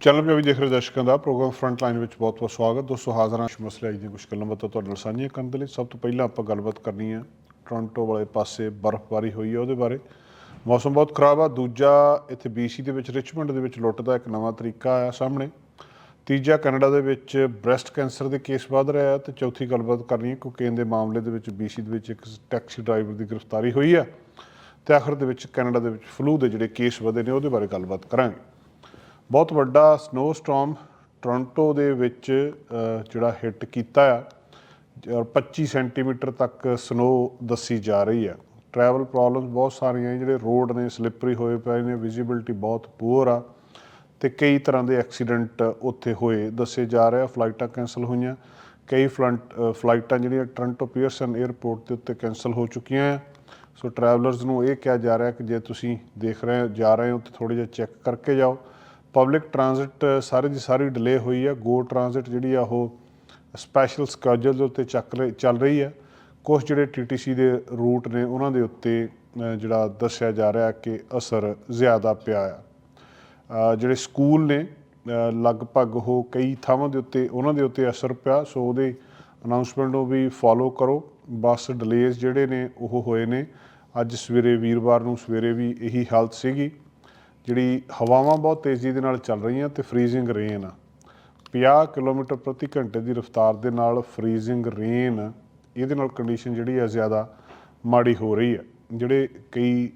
Channel ਤੇ ਵੀ ਦੇਖ ਰਹੇ ਦਰਸ਼ਕਾਂ ਦਾ ਪ੍ਰੋਗਰਾਮ ਫਰੰਟ ਲਾਈਨ ਵਿੱਚ ਬਹੁਤ-ਬਹੁਤ ਸਵਾਗਤ। ਦੋਸਤੋ, ਹਾਜ਼ਰ ਹਾਂ ਮਸਲੇ ਅੱਜ ਦੀਆਂ ਕੁਝ ਗੱਲਾਂ ਬਾਤਾਂ ਤੁਹਾਡੇ ਨਾਲ ਸਾਂਝੀਆਂ ਕਰਨ ਦੇ ਲਈ। ਸਭ ਤੋਂ ਪਹਿਲਾਂ ਆਪਾਂ ਗੱਲਬਾਤ ਕਰਨੀ ਹੈ ਟੋਰਾਂਟੋ ਵਾਲੇ ਪਾਸੇ ਬਰਫ਼ਬਾਰੀ ਹੋਈ ਹੈ ਉਹਦੇ ਬਾਰੇ। ਮੌਸਮ ਬਹੁਤ ਖਰਾਬ ਆ। ਦੂਜਾ ਇੱਥੇ BC ਦੇ ਵਿੱਚ ਰਿਚਮੰਡ ਦੇ ਵਿੱਚ ਲੁੱਟ ਦਾ ਇੱਕ ਨਵਾਂ ਤਰੀਕਾ ਆਇਆ ਸਾਹਮਣੇ। ਤੀਜਾ ਕੈਨੇਡਾ ਦੇ ਵਿੱਚ ਬ੍ਰੈਸਟ ਕੈਂਸਰ ਦੇ ਕੇਸ ਵਧ ਰਿਹਾ ਹੈ ਤੇ ਚੌਥੀ ਗੱਲਬਾਤ ਕਰਨੀ ਹੈ ਕੋਕੇਨ ਦੇ ਮਾਮਲੇ ਦੇ ਵਿੱਚ BC ਦੇ ਵਿੱਚ ਇੱਕ ਟੈਕਸੀ ਡਰਾਈਵਰ ਦੀ ਗ੍ਰਿਫਤਾਰੀ ਹੋਈ ਆ ਤੇ ਆਖਰ ਦੇ ਵਿੱਚ ਕੈਨੇਡਾ ਦੇ ਵਿੱਚ ਫਲੂ ਦੇ ਜਿਹੜੇ ਕੇਸ ਵਧੇ ਨੇ ਉਹਦੇ ਬਾਰੇ ਗੱਲਬਾਤ ਕਰਾਂਗੇ। ਬਹੁਤ ਵੱਡਾ ਸਨੋ ਸਟਾਰਮ ਟੋਰਾਂਟੋ ਦੇ ਵਿੱਚ ਜਿਹੜਾ ਹਿੱਟ ਕੀਤਾ ਆ, ਔਰ 25 ਸੈਂਟੀਮੀਟਰ ਤੱਕ ਸਨੋ ਦੱਸੀ ਜਾ ਰਹੀ ਹੈ ਟਰੈਵਲ ਪ੍ਰੋਬਲਮਸ ਬਹੁਤ ਸਾਰੀਆਂ ਜਿਹੜੇ ਰੋਡ ਨੇ ਸਲਿੱਪਰੀ ਹੋਏ ਪਏ ਨੇ ਵਿਜ਼ਿਬਿਲਟੀ ਬਹੁਤ ਪੂਅਰ ਆ, ਤੇ ਕਈ ਤਰ੍ਹਾਂ ਦੇ ਐਕਸੀਡੈਂਟ ਉੱਥੇ ਹੋਏ ਦੱਸੇ ਜਾ ਰਹੇ ਆ ਫਲਾਈਟਾਂ ਕੈਂਸਲ ਹੋਈਆਂ। ਕਈ ਫਲੰਟ ਫਲਾਈਟਾਂ ਜਿਹੜੀਆਂ ਟੋਰਾਂਟੋ ਪੀਅਰਸਨ 에ਅਰਪੋਰਟ ਦੇ ਉੱਤੇ ਕੈਂਸਲ ਹੋ ਚੁੱਕੀਆਂ ਆ। ਸੋ ਟਰੈਵਲਰਸ ਨੂੰ ਇਹ ਕਿਹਾ ਜਾ ਰਿਹਾ ਕਿ ਜੇ ਤੁਸੀਂ ਦੇਖ ਰਹੇ ਹੋ, ਜਾ ਰਹੇ ਹੋ, ਤੇ ਥੋੜੀ ਜਿਹਾ ਚੈੱਕ ਕਰਕੇ ਜਾਓ। ਪਬਲਿਕ ਟਰਾਂਜ਼ਿਟ ਸਾਰੀ ਦੀ ਸਾਰੀ ਡਿਲੇ ਹੋਈ ਆ। ਗੋ ਟਰਾਂਜ਼ਿਟ ਜਿਹੜੀ ਆ, ਉਹ ਸਪੈਸ਼ਲ ਸਕੇਜੂਲ ਦੇ ਉੱਤੇ ਚੱਕ ਰਹੀ ਚੱਲ ਰਹੀ ਆ। ਕੁਝ ਜਿਹੜੇ ਟੀਟੀਸੀ ਦੇ ਰੂਟ ਨੇ, ਉਹਨਾਂ ਦੇ ਉੱਤੇ ਜਿਹੜਾ ਦੱਸਿਆ ਜਾ ਰਿਹਾ ਕਿ ਅਸਰ ਜ਼ਿਆਦਾ ਪਿਆ ਆ। ਜਿਹੜੇ ਸਕੂਲ ਨੇ ਲਗਭਗ ਉਹ ਕਈ ਥਾਵਾਂ ਦੇ ਉੱਤੇ, ਉਹਨਾਂ ਦੇ ਉੱਤੇ ਅਸਰ ਪਿਆ। ਸੋ ਉਹਦੇ ਅਨਾਉਂਸਮੈਂਟ ਨੂੰ ਵੀ ਫੋਲੋ ਕਰੋ। ਬੱਸ ਡਿਲੇਜ਼ ਜਿਹੜੇ ਨੇ, ਉਹ ਹੋਏ ਨੇ। ਅੱਜ ਸਵੇਰੇ ਵੀਰਵਾਰ ਨੂੰ ਸਵੇਰੇ ਵੀ ਇਹੀ ਹਾਲਤ ਸੀਗੀ। ਜਿਹੜੀ ਹਵਾਵਾਂ ਬਹੁਤ ਤੇਜ਼ੀ ਦੇ ਨਾਲ ਚੱਲ ਰਹੀਆਂ ਤੇ ਫ੍ਰੀਜ਼ਿੰਗ ਰੇਨ ਆ। 50 ਕਿਲੋਮੀਟਰ ਪ੍ਰਤੀ ਘੰਟੇ ਦੀ ਰਫ਼ਤਾਰ ਦੇ ਨਾਲ ਫ੍ਰੀਜ਼ਿੰਗ ਰੇਨ ਇਹਦੇ ਨਾਲ ਕੰਡੀਸ਼ਨ ਜਿਹੜੀ ਆ ਜ਼ਿਆਦਾ ਮਾੜੀ ਹੋ ਰਹੀ ਹੈ ਜਿਹੜੇ ਕਈ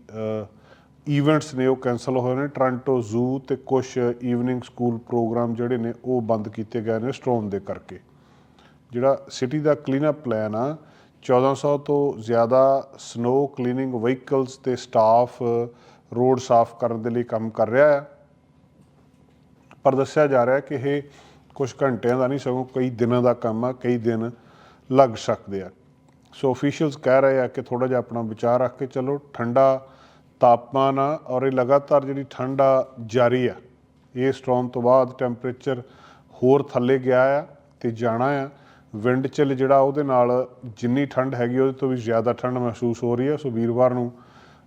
ਇਵੈਂਟਸ ਨੇ ਉਹ ਕੈਨਸਲ ਹੋਏ ਨੇ। ਟੋਰਾਂਟੋ ਜ਼ੂ ਤੇ ਕੁਝ ਈਵਨਿੰਗ ਸਕੂਲ ਪ੍ਰੋਗਰਾਮ ਜਿਹੜੇ ਨੇ ਉਹ ਬੰਦ ਕੀਤੇ ਗਏ ਨੇ ਸਟੋਰਮ ਦੇ ਕਰਕੇ। ਜਿਹੜਾ ਸਿਟੀ ਦਾ ਕਲੀਨਅਪ ਪਲਾਨ ਆ 1400 ਤੋਂ ਜ਼ਿਆਦਾ ਸਨੋ ਕਲੀਨਿੰਗ ਵਹੀਕਲਸ ਤੇ ਸਟਾਫ ਰੋਡ ਸਾਫ਼ ਕਰਨ ਦੇ ਲਈ ਕੰਮ ਕਰ ਰਿਹਾ ਹੈ। ਪਰ ਦੱਸਿਆ ਜਾ ਰਿਹਾ ਹੈ ਕਿ ਇਹ ਕੁਝ ਘੰਟਿਆਂ ਦਾ ਨਹੀਂ, ਸਗੋਂ ਕਈ ਦਿਨਾਂ ਦਾ ਕੰਮ ਆ, ਕਈ ਦਿਨ ਲੱਗ ਸਕਦੇ ਆ। ਸੋ ਅਫੀਸ਼ੀਅਲਸ ਕਹਿ ਰਹੇ ਆ ਕਿ ਥੋੜਾ ਜਿਹਾ ਆਪਣਾ ਵਿਚਾਰ ਰੱਖ ਕੇ ਚੱਲੋ, ਠੰਡਾ ਤਾਪਮਾਨ ਆ ਔਰ ਇਹ ਲਗਾਤਾਰ ਜਿਹੜੀ ਠੰਡਾ ਜਾਰੀ ਆ। ਇਹ ਸਟ੍ਰੋਮ ਤੋਂ ਬਾਅਦ ਟੈਂਪਰੇਚਰ ਹੋਰ ਥੱਲੇ ਗਿਆ ਆ ਤੇ ਜਾਣਾ ਆ। ਵਿੰਡ ਚਿਲ ਜਿਹੜਾ ਉਹਦੇ ਨਾਲ ਜਿੰਨੀ ਠੰਡ ਹੈਗੀ ਉਹਦੇ ਤੋਂ ਵੀ ਜ਼ਿਆਦਾ ਠੰਡ ਮਹਿਸੂਸ ਹੋ ਰਹੀ ਹੈ ਸੋ ਵੀਰਵਾਰ ਨੂੰ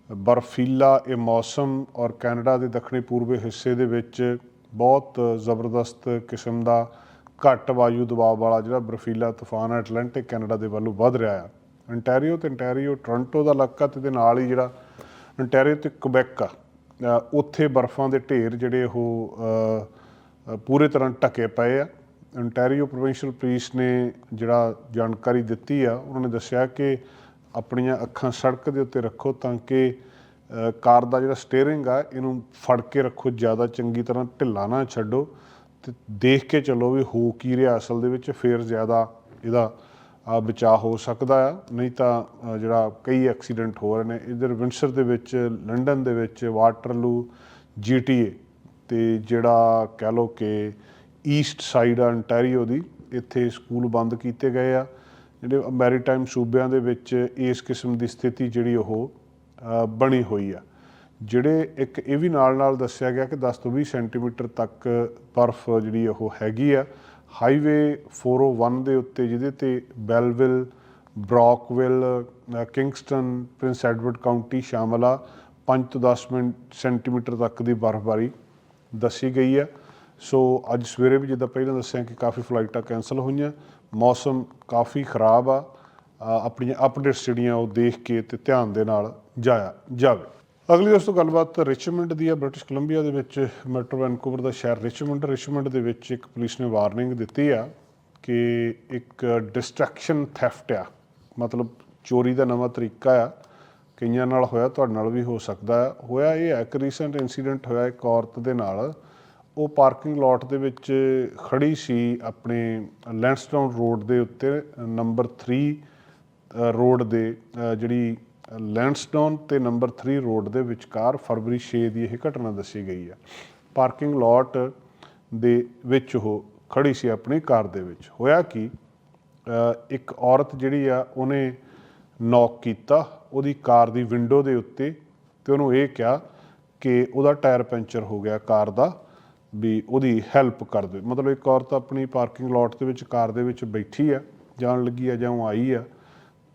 ਬਰਫੀਲਾ ਇਹ ਮੌਸਮ ਔਰ ਕੈਨੇਡਾ ਦੇ ਦੱਖਣੀ ਪੂਰਬੀ ਹਿੱਸੇ ਦੇ ਵਿੱਚ ਬਹੁਤ ਜ਼ਬਰਦਸਤ ਕਿਸਮ ਦਾ ਘੱਟ ਵਾਯੂ ਦਬਾਅ ਵਾਲਾ ਜਿਹੜਾ ਬਰਫੀਲਾ ਤੂਫਾਨ ਹੈ ਐਟਲਾਂਟਿਕ ਕੈਨੇਡਾ ਦੇ ਵੱਲੋਂ ਵੱਧ ਰਿਹਾ ਹੈ। ਅੰਟੈਰੀਓ ਤੇ ਅੰਟੈਰੀਓ ਟੋਰਾਂਟੋ ਦਾ ਇਲਾਕਾ ਤੇ ਦੇ ਨਾਲ ਹੀ ਜਿਹੜਾ ਅੰਟੈਰੀਓ ਤੇ ਕੁਬੈਕ ਆ ਉੱਥੇ ਬਰਫ਼ਾਂ ਦੇ ਢੇਰ ਜਿਹੜੇ ਉਹ ਪੂਰੇ ਤਰ੍ਹਾਂ ਢਕੇ ਪਏ ਆ। ਅੰਟੈਰੀਓ ਪ੍ਰੋਵਿੰਸ਼ੀਅਲ ਪੁਲਿਸ ਨੇ ਜਿਹੜਾ ਜਾਣਕਾਰੀ ਦਿੱਤੀ ਆ, ਉਹਨਾਂ ਨੇ ਦੱਸਿਆ ਕਿ ਆਪਣੀਆਂ ਅੱਖਾਂ ਸੜਕ ਦੇ ਉੱਤੇ ਰੱਖੋ ਤਾਂ ਕਿ ਕਾਰ ਦਾ ਜਿਹੜਾ ਸਟੀਅਰਿੰਗ ਆ ਇਹਨੂੰ ਫੜ ਕੇ ਰੱਖੋ ਜ਼ਿਆਦਾ ਚੰਗੀ ਤਰ੍ਹਾਂ ਢਿੱਲਾ ਨਾ ਛੱਡੋ ਤੇ ਦੇਖ ਕੇ ਚੱਲੋ ਵੀ ਹੋ ਕੀ ਰਿਹਾ ਅਸਲ ਦੇ ਵਿੱਚ ਫਿਰ ਜ਼ਿਆਦਾ ਇਹਦਾ ਅ, ਬਚਾਅ ਹੋ ਸਕਦਾ ਆ। ਨਹੀਂ ਤਾਂ ਜਿਹੜਾ ਕਈ ਐਕਸੀਡੈਂਟ ਹੋ ਰਹੇ ਨੇ ਇਧਰ ਵਿੰਸਰ ਦੇ ਵਿੱਚ ਲੰਡਨ ਦੇ ਵਿੱਚ ਵਾਟਰਲੂ ਜੀਟੀਏ ਤੇ ਜਿਹੜਾ ਕਹਿ ਲਓ ਕਿ ਈਸਟ ਸਾਈਡ ਆ ਅੰਟੈਰੀਓ ਦੀ ਇੱਥੇ ਸਕੂਲ ਬੰਦ ਕੀਤੇ ਗਏ ਆ। ਜਿਹੜੇ ਮੈਰੀਟਾਈਮ ਸੂਬਿਆਂ ਦੇ ਵਿੱਚ ਇਸ ਕਿਸਮ ਦੀ ਸਥਿਤੀ ਜਿਹੜੀ ਉਹ ਬਣੀ ਹੋਈ ਆ। ਜਿਹੜੇ ਇੱਕ ਇਹ ਵੀ ਨਾਲ ਨਾਲ ਦੱਸਿਆ ਗਿਆ ਕਿ 10 ਤੋਂ 20 ਸੈਂਟੀਮੀਟਰ ਤੱਕ ਬਰਫ਼ ਜਿਹੜੀ ਉਹ ਹੈਗੀ ਆ। ਹਾਈਵੇ 401 ਦੇ ਉੱਤੇ ਜਿਹਦੇ ਤੇ Belleville, Brockville Kingston, Prince Edward County ਸ਼ਾਮਲ ਆ। 5 ਤੋਂ 10 ਮਿੰਟ ਸੈਂਟੀਮੀਟਰ ਤੱਕ ਦੀ ਬਰਫ਼ਬਾਰੀ ਦੱਸੀ ਗਈ ਆ। ਸੋ ਅੱਜ ਸਵੇਰੇ ਵੀ ਜਿੱਦਾਂ ਪਹਿਲਾਂ ਦੱਸਿਆ ਕਿ ਕਾਫੀ ਫਲਾਈਟਾਂ ਕੈਨਸਲ ਹੋਈਆਂ। ਮੌਸਮ ਕਾਫੀ ਖਰਾਬ ਆ ਆਪਣੀਆਂ ਅਪਡੇਟਸ ਜਿਹੜੀਆਂ ਉਹ ਦੇਖ ਕੇ ਤੇ ਧਿਆਨ ਦੇ ਨਾਲ ਜਾਇਆ ਜਾਵੇ। ਅਗਲੀ ਦੋਸਤੋ, ਗੱਲਬਾਤ ਰਿਚਮੰਡ ਦੀ ਹੈ ਬ੍ਰਿਟਿਸ਼ ਕੋਲੰਬੀਆ ਦੇ ਵਿੱਚ ਮੈਟਰੋ ਵੈਨਕੂਵਰ ਦਾ ਸ਼ਹਿਰ ਰਿਚਮੰਡ। ਰਿਚਮੰਡ ਦੇ ਵਿੱਚ ਇੱਕ ਪੁਲਿਸ ਨੇ ਵਾਰਨਿੰਗ ਦਿੱਤੀ ਆ ਕਿ ਇੱਕ ਡਿਸਟਰੈਕਸ਼ਨ ਥੈਫਟ ਆ। ਮਤਲਬ ਚੋਰੀ ਦਾ ਨਵਾਂ ਤਰੀਕਾ ਆ। ਕਈਆਂ ਨਾਲ ਹੋਇਆ, ਤੁਹਾਡੇ ਨਾਲ ਵੀ ਹੋ ਸਕਦਾ ਹੈ ਹੋਇਆ ਇਹ ਹੈ ਕਿ ਰੀਸੈਂਟ ਇਨਸੀਡੈਂਟ ਹੋਇਆ ਇੱਕ ਔਰਤ ਦੇ ਨਾਲ। ਉਹ ਪਾਰਕਿੰਗ ਲੋਟ ਦੇ ਵਿੱਚ ਖੜੀ ਸੀ ਆਪਣੇ ਲੈਂਡਸਟਾਊਨ ਰੋਡ ਦੇ ਉੱਤੇ ਨੰਬਰ 3 ਰੋਡ ਦੇ ਜਿਹੜੀ ਲੈਂਡਸਟਾਊਨ ਤੇ ਨੰਬਰ 3 ਰੋਡ ਦੇ ਵਿਚਕਾਰ ਫਰਵਰੀ 6 ਦੀ ਇਹ ਘਟਨਾ ਦੱਸੀ ਗਈ ਹੈ ਪਾਰਕਿੰਗ ਲੋਟ ਦੇ ਵਿੱਚ ਉਹ ਖੜੀ ਸੀ ਆਪਣੀ ਕਾਰ ਦੇ ਵਿੱਚ। ਹੋਇਆ ਕਿ? ਇੱਕ ਔਰਤ ਜਿਹੜੀ ਆ, ਉਹਨੇ ਨੌਕ ਕੀਤਾ ਉਹਦੀ ਕਾਰ ਦੀ ਵਿੰਡੋ ਦੇ ਉੱਤੇ ਤੇ ਉਹਨੂੰ ਇਹ ਕਿਹਾ ਕਿ ਉਹਦਾ ਟਾਇਰ ਪੈਂਚਰ ਹੋ ਗਿਆ ਕਾਰ ਦਾ। ਵੀ ਉਹਦੀ ਹੈਲਪ ਕਰ ਦੇ। ਮਤਲਬ ਇੱਕ ਔਰਤ ਆਪਣੀ ਪਾਰਕਿੰਗ ਲੋਟ ਦੇ ਵਿੱਚ, ਕਾਰ ਦੇ ਵਿੱਚ ਬੈਠੀ ਆ, ਜਾਣ ਲੱਗੀ ਆ ਜਾਂ ਉਹ ਆਈ ਆ,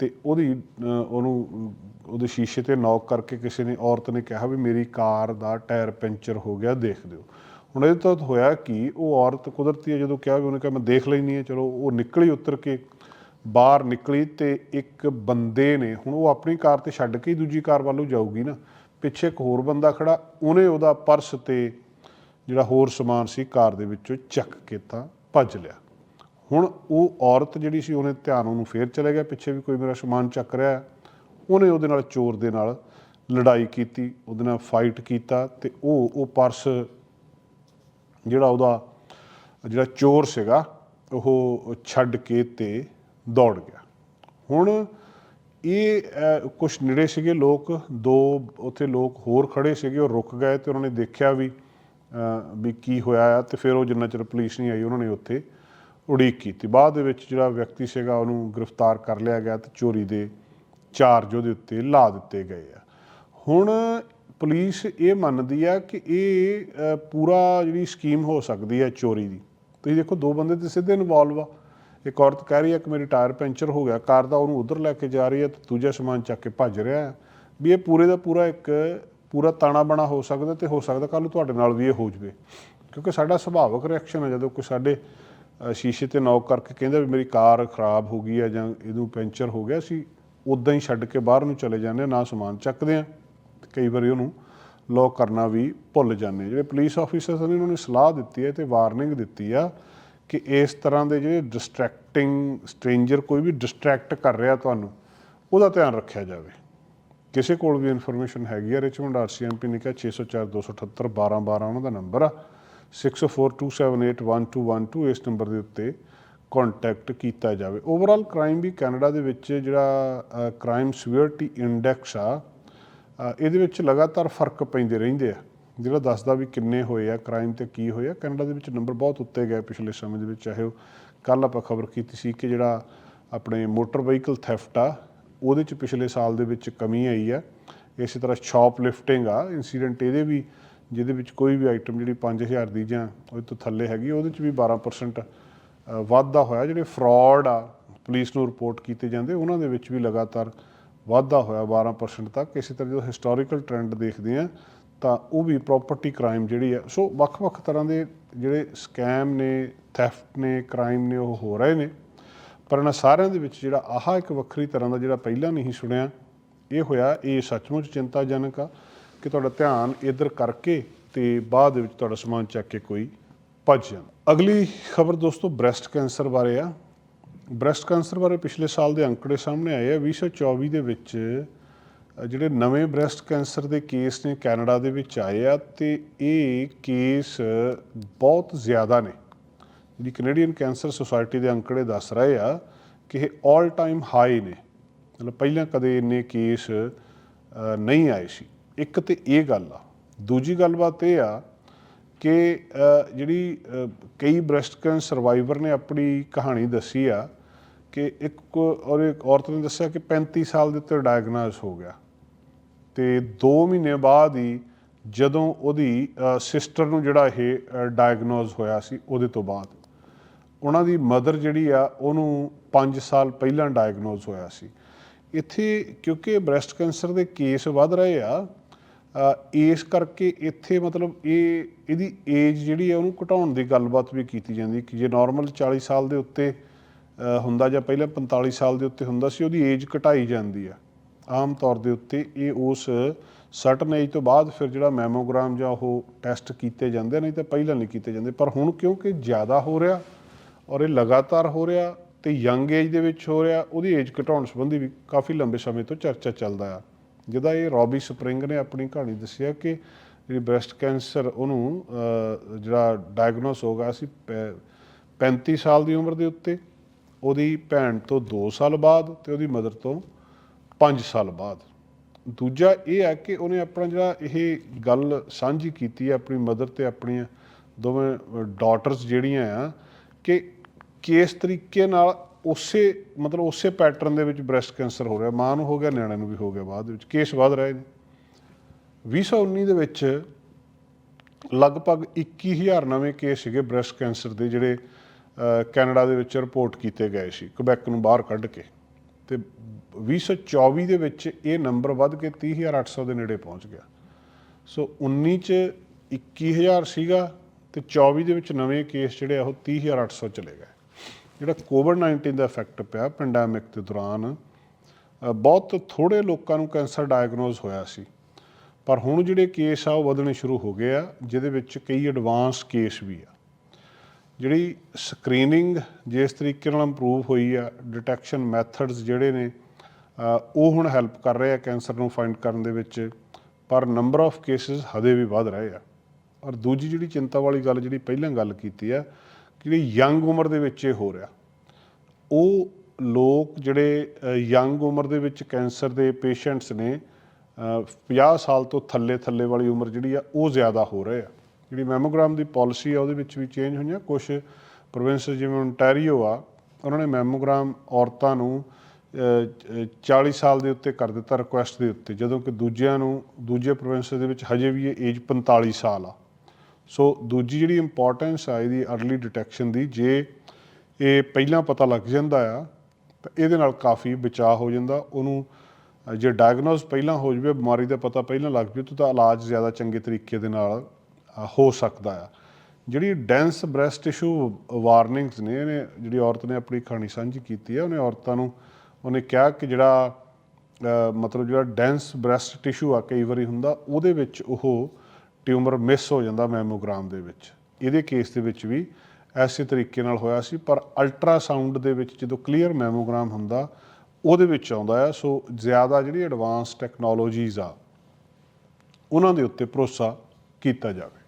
ਤੇ ਉਹਦੀ ਉਹਨੂੰ, ਉਹਦੇ ਸ਼ੀਸ਼ੇ ਤੇ ਨੌਕ ਕਰਕੇ ਕਿਸੇ ਨੇ, ਔਰਤ ਨੇ ਕਿਹਾ ਵੀ ਮੇਰੀ ਕਾਰ ਦਾ ਟਾਇਰ ਪੈਂਚਰ ਹੋ ਗਿਆ, ਦੇਖ ਦਿਓ। ਹੁਣ ਇਹ ਤਾਂ ਹੋਇਆ ਕਿ, ਉਹ ਔਰਤ ਕੁਦਰਤੀ ਹੈ ਜਦੋਂ ਕਿਹਾ ਵੀ ਉਹਨੇ ਕਿਹਾ ਮੈਂ ਦੇਖ ਲੈਣੀ ਹੈ ਚਲੋ ਉਹ ਨਿਕਲੀ ਉਤਰ ਕੇ, ਬਾਹਰ ਨਿਕਲੀ ਤੇ ਇੱਕ ਬੰਦੇ ਨੇ, ਹੁਣ ਉਹ ਆਪਣੀ ਕਾਰ ਤੇ ਛੱਡ ਕੇ ਹੀ ਦੂਜੀ ਕਾਰ ਵੱਲੋਂ ਜਾਊਗੀ ਨਾ, ਪਿੱਛੇ ਇੱਕ ਹੋਰ ਬੰਦਾ ਖੜਾ, ਉਹਨੇ ਉਹਦਾ ਪਰਸ ਤੇ ਜਿਹੜਾ ਹੋਰ ਸਮਾਨ ਸੀ, ਕਾਰ ਦੇ ਵਿੱਚੋਂ ਚੱਕ ਕੇ ਤਾਂ ਭੱਜ ਲਿਆ। ਹੁਣ ਉਹ ਔਰਤ ਜਿਹੜੀ ਸੀ, ਉਹਨੇ ਧਿਆਨ ਉਹਨੂੰ ਫੇਰ ਚਲੇ ਗਿਆ, ਪਿੱਛੇ ਵੀ ਕੋਈ ਮੇਰਾ ਸਮਾਨ ਚੱਕ ਰਿਹਾ ਉਹਨੇ ਉਹਦੇ ਨਾਲ ਚੋਰ ਦੇ ਨਾਲ ਲੜਾਈ ਕੀਤੀ, ਉਹਦੇ ਨਾਲ ਫਾਈਟ ਕੀਤਾ ਤੇ ਉਹ ਉਹ ਪਰਸ ਜਿਹੜਾ ਉਹਦਾ, ਜਿਹੜਾ ਚੋਰ ਸੀਗਾ, ਉਹ ਛੱਡ ਕੇ ਤੇ ਦੌੜ ਗਿਆ। ਹੁਣ ਇਹ ਕੁਝ ਨੇੜੇ ਸੀਗੇ ਲੋਕ, ਦੋ ਉੱਥੇ ਲੋਕ ਹੋਰ ਖੜੇ ਸੀਗੇ, ਉਹ ਰੁਕ ਗਏ ਤੇ ਉਹਨਾਂ ਨੇ ਦੇਖਿਆ ਵੀ ਵੀ ਕੀ ਹੋਇਆ ਆ ਤੇ ਫਿਰ ਉਹ ਜਿੰਨਾ ਚਿਰ ਪੁਲਿਸ ਨਹੀਂ ਆਈ, ਉਹਨਾਂ ਨੇ ਉੱਥੇ ਉਡੀਕ ਕੀਤੀ। ਬਾਅਦ ਦੇ ਵਿੱਚ ਜਿਹੜਾ ਵਿਅਕਤੀ ਸੀਗਾ, ਉਹਨੂੰ ਗ੍ਰਿਫਤਾਰ ਕਰ ਲਿਆ ਗਿਆ ਤੇ ਚੋਰੀ ਦੇ ਚਾਰਜ ਉਹਦੇ ਉੱਤੇ ਲਾ ਦਿੱਤੇ ਗਏ ਆ। ਹੁਣ ਪੁਲਿਸ ਇਹ ਮੰਨਦੀ ਆ ਕਿ ਇਹ ਪੂਰਾ ਜਿਹੜੀ ਸਕੀਮ ਹੋ ਸਕਦੀ ਹੈ ਚੋਰੀ ਦੀ। ਤੁਸੀਂ ਦੇਖੋ, ਦੋ ਬੰਦੇ ਤੇ ਸਿੱਧੇ ਇਨਵੋਲਵ ਆ। ਇੱਕ ਔਰਤ ਕਹਿ ਰਹੀ ਹੈ ਕਿ ਮੇਰੀ ਟਾਇਰ ਪੈਂਚਰ ਹੋ ਗਿਆ, ਕਾਰ ਦਾ ਉਹਨੂੰ ਉਧਰ ਲੈ ਕੇ ਜਾ ਰਹੀ ਹੈ ਤੇ ਦੂਜਾ ਸਮਾਨ ਚੱਕ ਕੇ ਭੱਜ ਰਿਹਾ ਹੈ ਵੀ ਇਹ ਪੂਰੇ ਦਾ ਪੂਰਾ ਇੱਕ ਪੂਰਾ ਤਾਣਾ ਬਣਾ ਹੋ ਸਕਦਾ ਤੇ ਹੋ ਸਕਦਾ ਕੱਲ ਤੁਹਾਡੇ ਨਾਲ ਵੀ ਇਹ ਹੋ ਜਵੇ ਕਿਉਂਕਿ ਸਾਡਾ ਸੁਭਾਵਕ ਰਿਐਕਸ਼ਨ ਹੈ ਜਦੋਂ ਕੋਈ ਸਾਡੇ ਸ਼ੀਸ਼ੇ ਤੇ ਨੌਕ ਕਰਕੇ ਕਹਿੰਦਾ ਵੀ ਮੇਰੀ ਕਾਰ ਖਰਾਬ ਹੋ ਗਈ ਹੈ ਜਾਂ ਇਹਨੂੰ ਪੈਂਚਰ ਹੋ ਗਿਆ ਸੀ ਉਦਾਂ ਹੀ ਛੱਡ ਕੇ ਬਾਹਰ ਨੂੰ ਚਲੇ ਜਾਂਦੇ ਹਾਂ ਨਾ ਸਮਾਨ ਚੱਕਦੇ ਆ ਕਈ ਵਾਰੀ ਉਹਨੂੰ ਲੌਕ ਕਰਨਾ ਵੀ ਭੁੱਲ ਜਾਂਦੇ ਹਾਂ। ਜਿਹੜੇ ਪੁਲਿਸ ਆਫੀਸਰਸ ਨੇ ਉਹਨਾਂ ਨੇ ਸਲਾਹ ਦਿੱਤੀ ਹੈ ਤੇ ਵਾਰਨਿੰਗ ਦਿੱਤੀ ਆ ਕਿ ਇਸ ਤਰ੍ਹਾਂ ਦੇ ਜਿਹੜੇ ਡਿਸਟਰੈਕਟਿੰਗ ਸਟ੍ਰੇਂਜਰ ਕੋਈ ਵੀ ਡਿਸਟਰੈਕਟ ਕਰ ਰਿਹਾ ਤੁਹਾਨੂੰ, ਉਹਦਾ ਧਿਆਨ ਰੱਖਿਆ ਜਾਵੇ ਕਿਸੇ ਕੋਲ ਵੀ ਇਨਫੋਰਮੇਸ਼ਨ ਹੈਗੀ ਆ ਰਿਚਮੰਡ ਆਰਸੀਐਮਪੀ ਨੇ ਕਿਹਾ 604 278 1212 ਉਹਨਾਂ ਦਾ ਨੰਬਰ ਆ। 6042781212 ਇਸ ਨੰਬਰ ਦੇ ਉੱਤੇ ਕੰਟੈਕਟ ਕੀਤਾ ਜਾਵੇ। ਓਵਰਆਲ ਕ੍ਰਾਈਮ ਵੀ ਕੈਨੇਡਾ ਦੇ ਵਿੱਚ ਜਿਹੜਾ ਕ੍ਰਾਈਮ ਸਿਵਿਅਰਿਟੀ ਇੰਡੈਕਸ ਆ ਇਹਦੇ ਵਿੱਚ ਲਗਾਤਾਰ ਫ਼ਰਕ ਪੈਂਦੇ ਰਹਿੰਦੇ ਆ। ਜਿਹੜਾ ਦੱਸਦਾ ਵੀ ਕਿੰਨੇ ਹੋਏ ਆ ਕ੍ਰਾਈਮ ਤੇ ਕੀ ਹੋਇਆ ਕੈਨੇਡਾ ਦੇ ਵਿੱਚ ਨੰਬਰ ਬਹੁਤ ਉੱਤੇ ਗਏ ਪਿਛਲੇ ਸਮੇਂ ਦੇ ਵਿੱਚ, ਚਾਹੇ ਉਹ ਕੱਲ ਆਪਾਂ ਖਬਰ ਕੀਤੀ ਸੀ ਕਿ ਜਿਹੜਾ ਆਪਣੇ ਮੋਟਰ ਵਹੀਕਲ ਥੈਫਟ ਆ ਉਹਦੇ ਚ ਪਿਛਲੇ ਸਾਲ ਦੇ ਵਿੱਚ ਕਮੀ ਆਈ ਆ ਇਸੇ ਤਰ੍ਹਾਂ ਸ਼ਾਪ ਲਿਫਟਿੰਗ ਆ ਇਨਸੀਡੈਂਟ ਇਹਦੇ ਵੀ ਜਿਹਦੇ ਵਿੱਚ ਕੋਈ ਵੀ ਆਈਟਮ ਜਿਹੜੀ 5000 ਦੀ ਜਾਂ ਉਹਦੇ ਤੋਂ ਥੱਲੇ ਹੈਗੀ ਉਹਦੇ ਚ ਵੀ 12% ਅ, ਵਾਧਾ ਹੋਇਆ। ਜਿਹੜੇ ਫਰਾਡ ਆ ਪੁਲਿਸ ਨੂੰ ਰਿਪੋਰਟ ਕੀਤੇ ਜਾਂਦੇ ਉਹਨਾਂ ਦੇ ਵਿੱਚ ਵੀ ਲਗਾਤਾਰ ਵਾਧਾ ਹੋਇਆ 12% ਤੱਕ। ਇਸੇ ਤਰ੍ਹਾਂ ਜਦੋਂ ਹਿਸਟੋਰੀਕਲ ਟ੍ਰੈਂਡ ਦੇਖਦੇ ਆ ਤਾਂ ਉਹ ਵੀ ਪ੍ਰਾਪਰਟੀ ਕ੍ਰਾਈਮ ਜਿਹੜੀ ਆ ਸੋ ਵੱਖ-ਵੱਖ ਤਰ੍ਹਾਂ ਦੇ ਜਿਹੜੇ ਸਕੈਮ ਨੇ ਥੈਫਟ ਨੇ ਕ੍ਰਾਈਮ ਨੇ ਉਹ ਹੋ ਰਹੇ ਨੇ। ਪਰ ਇਹਨਾਂ ਸਾਰਿਆਂ ਦੇ ਵਿੱਚ ਜਿਹੜਾ ਆਹਾ ਇੱਕ ਵੱਖਰੀ ਤਰ੍ਹਾਂ ਦਾ ਜਿਹੜਾ ਪਹਿਲਾਂ ਨਹੀਂ ਸੁਣਿਆ, ਇਹ ਹੋਇਆ ਇਹ ਸੱਚਮੁੱਚ ਚਿੰਤਾਜਨਕ ਆ ਕਿ ਤੁਹਾਡਾ ਧਿਆਨ ਇੱਧਰ ਕਰਕੇ ਤੇ ਬਾਅਦ ਦੇ ਵਿੱਚ ਤੁਹਾਡਾ ਸਮਾਨ ਚੱਕ ਕੇ ਕੋਈ ਭੱਜ ਜਾਂਦਾ ਅਗਲੀ ਖਬਰ ਦੋਸਤੋ ਬ੍ਰੈਸਟ ਕੈਂਸਰ ਬਾਰੇ ਆ। ਬ੍ਰੈਸਟ ਕੈਂਸਰ ਬਾਰੇ ਪਿਛਲੇ ਸਾਲ ਦੇ ਅੰਕੜੇ ਸਾਹਮਣੇ ਆਏ ਆ। 2024 ਦੇ ਵਿੱਚ ਜਿਹੜੇ ਨਵੇਂ ਬ੍ਰੈਸਟ ਕੈਂਸਰ ਦੇ ਕੇਸ ਨੇ ਕੈਨੇਡਾ ਦੇ ਵਿੱਚ ਆਏ ਆ ਤੇ ਇਹ ਕੇਸ ਬਹੁਤ ਜ਼ਿਆਦਾ ਨੇ। ਜਿਹੜੀ ਕੈਨੇਡੀਅਨ ਕੈਂਸਰ ਸੁਸਾਇਟੀ ਦੇ ਅੰਕੜੇ ਦੱਸ ਰਹੇ ਆ ਕਿ ਇਹ 올 ਟਾਈਮ ਹਾਈ ਨੇ। ਮਤਲਬ ਪਹਿਲਾਂ ਕਦੇ ਇੰਨੇ ਕੇਸ ਨਹੀਂ ਆਏ ਸੀ। ਇੱਕ ਤੇ ਇਹ ਗੱਲ ਆ। ਦੂਜੀ ਗੱਲਬਾਤ ਇਹ ਆ ਕਿ ਜਿਹੜੀ ਕਈ ਬ੍ਰੈਸਟ ਕੈਂਸਰ ਸਰਵਾਈਵਰ ਨੇ ਆਪਣੀ ਕਹਾਣੀ ਦੱਸੀ ਆ ਕਿ ਇੱਕ ਔਰ ਇੱਕ ਔਰਤ ਨੇ ਦੱਸਿਆ ਕਿ 35 ਸਾਲ ਦੇ ਉੱਤੇ ਡਾਇਗਨੋਸ ਹੋ ਗਿਆ। ਤੇ 2 ਮਹੀਨੇ ਬਾਅਦ ਹੀ ਜਦੋਂ ਉਹਦੀ ਸਿਸਟਰ ਨੂੰ ਜਿਹੜਾ ਇਹ ਡਾਇਗਨੋਸ ਹੋਇਆ ਸੀ, ਉਹਦੇ ਤੋਂ ਬਾਅਦ। ਉਹਨਾਂ ਦੀ ਮਦਰ ਜਿਹੜੀ ਆ, ਉਹਨੂੰ 5 ਸਾਲ ਪਹਿਲਾਂ ਡਾਇਗਨੋਸ ਹੋਇਆ ਸੀ। ਇੱਥੇ ਕਿਉਂਕਿ ਬ੍ਰੈਸਟ ਕੈਂਸਰ ਦੇ ਕੇਸ ਵੱਧ ਰਹੇ ਆ ਇਸ ਕਰਕੇ ਇੱਥੇ ਮਤਲਬ ਇਹ, ਇਹਦੀ ਏਜ ਜਿਹੜੀ ਆ, ਉਹਨੂੰ ਘਟਾਉਣ ਦੀ ਗੱਲਬਾਤ ਵੀ ਕੀਤੀ ਜਾਂਦੀ ਕਿ ਜੇ ਨਾਰਮਲ 40 ਸਾਲ ਦੇ ਉੱਤੇ ਹੁੰਦਾ ਜਾਂ ਪਹਿਲਾਂ 45 ਸਾਲ ਦੇ ਉੱਤੇ ਹੁੰਦਾ ਸੀ, ਉਹਦੀ ਏਜ ਘਟਾਈ ਜਾਂਦੀ ਆ। ਆਮ ਤੌਰ ਦੇ ਉੱਤੇ ਇਹ ਉਸ ਸਰਟਨ ਏਜ ਤੋਂ ਬਾਅਦ ਫਿਰ ਜਿਹੜਾ ਮੈਮੋਗ੍ਰਾਮ ਜਾਂ ਉਹ ਟੈਸਟ ਕੀਤੇ ਜਾਂਦੇ ਨਹੀਂ ਤਾਂ ਪਹਿਲਾਂ ਨਹੀਂ ਕੀਤੇ ਜਾਂਦੇ। ਪਰ ਹੁਣ ਕਿਉਂਕਿ ਜ਼ਿਆਦਾ ਹੋ ਰਿਹਾ ਔਰ ਇਹ ਲਗਾਤਾਰ ਹੋ ਰਿਹਾ ਤੇ ਯੰਗ ਏਜ ਦੇ ਵਿੱਚ ਹੋ ਰਿਹਾ, ਉਹਦੀ ਏਜ ਘਟਾਉਣ ਸੰਬੰਧੀ ਵੀ ਕਾਫੀ ਲੰਬੇ ਸਮੇਂ ਤੋਂ ਚਰਚਾ ਚੱਲਦਾ ਆ। ਜਿਹਦਾ ਇਹ ਰੌਬੀ ਸਪਰਿੰਗ ਨੇ ਆਪਣੀ ਕਹਾਣੀ ਦੱਸਿਆ ਕਿ ਜਿਹੜੀ ਬ੍ਰੈਸਟ ਕੈਂਸਰ ਉਹਨੂੰ ਜਿਹੜਾ ਡਾਇਗਨੋਸ ਹੋ ਗਿਆ ਸੀ ਪੈ- 35 ਸਾਲ ਦੀ ਉਮਰ ਦੇ ਉੱਤੇ, ਉਹਦੀ ਭੈਣ ਤੋਂ 2 ਸਾਲ ਬਾਅਦ ਤੇ ਉਹਦੀ ਮਦਰ ਤੋਂ 5 ਸਾਲ ਬਾਅਦ। ਦੂਜਾ ਇਹ ਹੈ ਕਿ ਉਹਨੇ ਆਪਣਾ ਜਿਹੜਾ ਇਹ ਗੱਲ ਸਾਂਝੀ ਕੀਤੀ ਹੈ ਆਪਣੀ ਮਦਰ ਤੇ ਆਪਣੀਆਂ ਦੋਵੇਂ ਡਾਟਰਸ ਜਿਹੜੀਆਂ ਆ, ਕਿ ਕਿਸ ਤਰੀਕੇ ਨਾਲ ਉਸੇ, ਮਤਲਬ ਉਸੇ ਪੈਟਰਨ ਦੇ ਵਿੱਚ ਬ੍ਰੈਸਟ ਕੈਂਸਰ ਹੋ ਰਿਹਾ? ਮਾਂ ਨੂੰ ਹੋ ਗਿਆ ਨਿਆਣਿਆਂ ਨੂੰ ਵੀ ਹੋ ਗਿਆ ਬਾਅਦ ਦੇ ਵਿੱਚ। ਕੇਸ ਵਧ ਰਹੇ ਨੇ 2019 ਦੇ ਵਿੱਚ ਲਗਭਗ 21000 ਨਵੇਂ ਕੇਸ ਸੀਗੇ ਬ੍ਰੈਸਟ ਕੈਂਸਰ ਦੇ, ਜਿਹੜੇ ਕੈਨੇਡਾ ਦੇ ਵਿੱਚ ਰਿਪੋਰਟ ਕੀਤੇ ਗਏ ਸੀ ਕੁਬੈਕ ਨੂੰ ਬਾਹਰ ਕੱਢ ਕੇ। ਤੇ 2024 ਦੇ ਵਿੱਚ ਇਹ ਨੰਬਰ ਵੱਧ ਕੇ 30800 ਦੇ ਨੇੜੇ ਪਹੁੰਚ ਗਿਆ। ਸੋ 19 ਚ 21000 ਸੀਗਾ ਤੇ 24 ਦੇ ਵਿੱਚ ਨਵੇਂ ਕੇਸ ਜਿਹੜੇ ਆ ਉਹ 30800 ਚਲੇ ਗਏ। ਜਿਹੜਾ ਕੋਵਿਡ-19 ਦਾ ਇਫੈਕਟ ਪਿਆ ਪੈਂਡੈਮਿਕ ਦੇ ਦੌਰਾਨ ਬਹੁਤ ਥੋੜੇ ਲੋਕਾਂ ਨੂੰ ਕੈਂਸਰ ਡਾਇਗਨੋਸ ਹੋਇਆ ਸੀ। ਪਰ ਹੁਣ ਜਿਹੜੇ ਕੇਸ ਆ ਉਹ ਵਧਣੇ ਸ਼ੁਰੂ ਹੋ ਗਏ ਆ, ਜਿਹਦੇ ਵਿੱਚ ਕਈ ਐਡਵਾਂਸ ਕੇਸ ਵੀ ਆ। ਜਿਹੜੀ ਸਕਰੀਨਿੰਗ ਜਿਸ ਤਰੀਕੇ ਨਾਲ ਇੰਪਰੂਵ ਹੋਈ ਆ ਡਿਟੈਕਸ਼ਨ ਮੈਥਡਸ ਜਿਹੜੇ ਨੇ ਉਹ ਹੁਣ ਹੈਲਪ ਕਰ ਰਹੇ ਆ ਕੈਂਸਰ ਨੂੰ ਫਾਈਂਡ ਕਰਨ ਦੇ ਵਿੱਚ। ਪਰ ਨੰਬਰ ਆਫ ਕੇਸਿਸ ਹਦੇ ਵੀ ਵੱਧ ਰਹੇ ਆ। ਔਰ ਦੂਜੀ ਜਿਹੜੀ ਚਿੰਤਾ ਵਾਲੀ ਗੱਲ ਜਿਹੜੀ ਪਹਿਲਾਂ ਗੱਲ ਕੀਤੀ ਆ ਜਿਹੜੀ ਯੰਗ ਉਮਰ ਦੇ ਵਿੱਚ ਇਹ ਹੋ ਰਿਹਾ। ਉਹ ਲੋਕ ਜਿਹੜੇ ਯੰਗ ਉਮਰ ਦੇ ਵਿੱਚ ਕੈਂਸਰ ਦੇ ਪੇਸ਼ੈਂਟਸ ਨੇ ਅ, 50 ਸਾਲ ਤੋਂ ਥੱਲੇ ਥੱਲੇ ਵਾਲੀ ਉਮਰ ਜਿਹੜੀ ਆ ਉਹ ਜ਼ਿਆਦਾ ਹੋ ਰਹੇ ਆ। ਜਿਹੜੀ ਮੈਮੋਗ੍ਰਾਮ ਦੀ ਪਾਲਿਸੀ ਆ ਉਹਦੇ ਵਿੱਚ ਵੀ ਚੇਂਜ ਹੋਈਆਂ। ਕੁਝ ਪ੍ਰੋਵਿੰਸ ਜਿਵੇਂ ਓਨਟਾਰੀਓ ਆ ਉਹਨਾਂ ਨੇ ਮੈਮੋਗ੍ਰਾਮ ਔਰਤਾਂ ਨੂੰ ਅ, 40 ਸਾਲ ਦੇ ਉੱਤੇ ਕਰ ਦਿੱਤਾ ਰਿਕੁਐਸਟ ਦੇ ਉੱਤੇ। ਜਦੋਂ ਕਿ ਦੂਜਿਆਂ ਨੂੰ ਦੂਜੇ ਪ੍ਰੋਵਿੰਸ ਦੇ ਵਿੱਚ ਹਜੇ ਵੀ ਇਹ ਏਜ 45 ਸਾਲ ਆ। ਸੋ ਦੂਜੀ ਜਿਹੜੀ ਇੰਪੋਰਟੈਂਸ ਆ ਇਹਦੀ अर्ਲੀ ਡਿਟੈਕਸ਼ਨ ਦੀ, ਜੇ ਇਹ ਪਹਿਲਾਂ ਪਤਾ ਲੱਗ ਜਾਂਦਾ ਆ, ਤਾਂ ਇਹਦੇ ਨਾਲ ਕਾਫੀ ਬਚਾਅ ਹੋ ਜਾਂਦਾ। ਉਹਨੂੰ ਜੇ ਡਾਇਗਨੋਸ ਪਹਿਲਾਂ ਹੋ ਜਵੇ, ਬਿਮਾਰੀ ਦਾ ਪਤਾ ਪਹਿਲਾਂ ਲੱਗ ਜਵੇ, ਤਾਂ ਇਲਾਜ ਜ਼ਿਆਦਾ ਚੰਗੇ ਤਰੀਕੇ ਦੇ ਨਾਲ ਹੋ ਸਕਦਾ ਆ। ਜਿਹੜੀ ਡੈਂਸ ਬ੍ਰੈਸਟ ਟਿਸ਼ੂ ਵਾਰਨਿੰਗਸ ਨੇ, ਇਹਨੇ ਜਿਹੜੀ ਔਰਤ ਨੇ ਆਪਣੀ ਕਹਾਣੀ ਸਾਂਝੀ ਕੀਤੀ ਹੈ ਉਹਨੇ ਔਰਤਾਂ ਨੂੰ, ਉਹਨੇ ਕਿਹਾ ਕਿ ਜਿਹੜਾ ਮਤਲਬ ਜਿਹੜਾ ਡੈਂਸ ਬ੍ਰੈਸਟ ਟਿਸ਼ੂ ਆ, ਕਈ ਵਾਰੀ ਹੁੰਦਾ, ਉਹਦੇ ਵਿੱਚ ਉਹ ਟਿਊਮਰ ਮਿਸ ਹੋ ਜਾਂਦਾ ਮੈਮੋਗ੍ਰਾਮ ਦੇ ਵਿੱਚ। ਇਹਦੇ ਕੇਸ ਦੇ ਵਿੱਚ ਵੀ ਐਸੇ ਤਰੀਕੇ ਨਾਲ ਹੋਇਆ ਸੀ, ਪਰ ਅਲਟਰਾਸਾਊਂਡ ਦੇ ਵਿੱਚ ਜਦੋਂ ਕਲੀਅਰ ਮੈਮੋਗ੍ਰਾਮ ਹੁੰਦਾ, ਉਹਦੇ ਵਿੱਚ ਆਉਂਦਾ ਆ ਸੋ ਜ਼ਿਆਦਾ ਜਿਹੜੀ ਐਡਵਾਂਸ ਟੈਕਨੋਲੋਜੀਜ਼ ਆ, ਉਹਨਾਂ ਦੇ ਉੱਤੇ ਭਰੋਸਾ ਕੀਤਾ ਜਾਵੇ।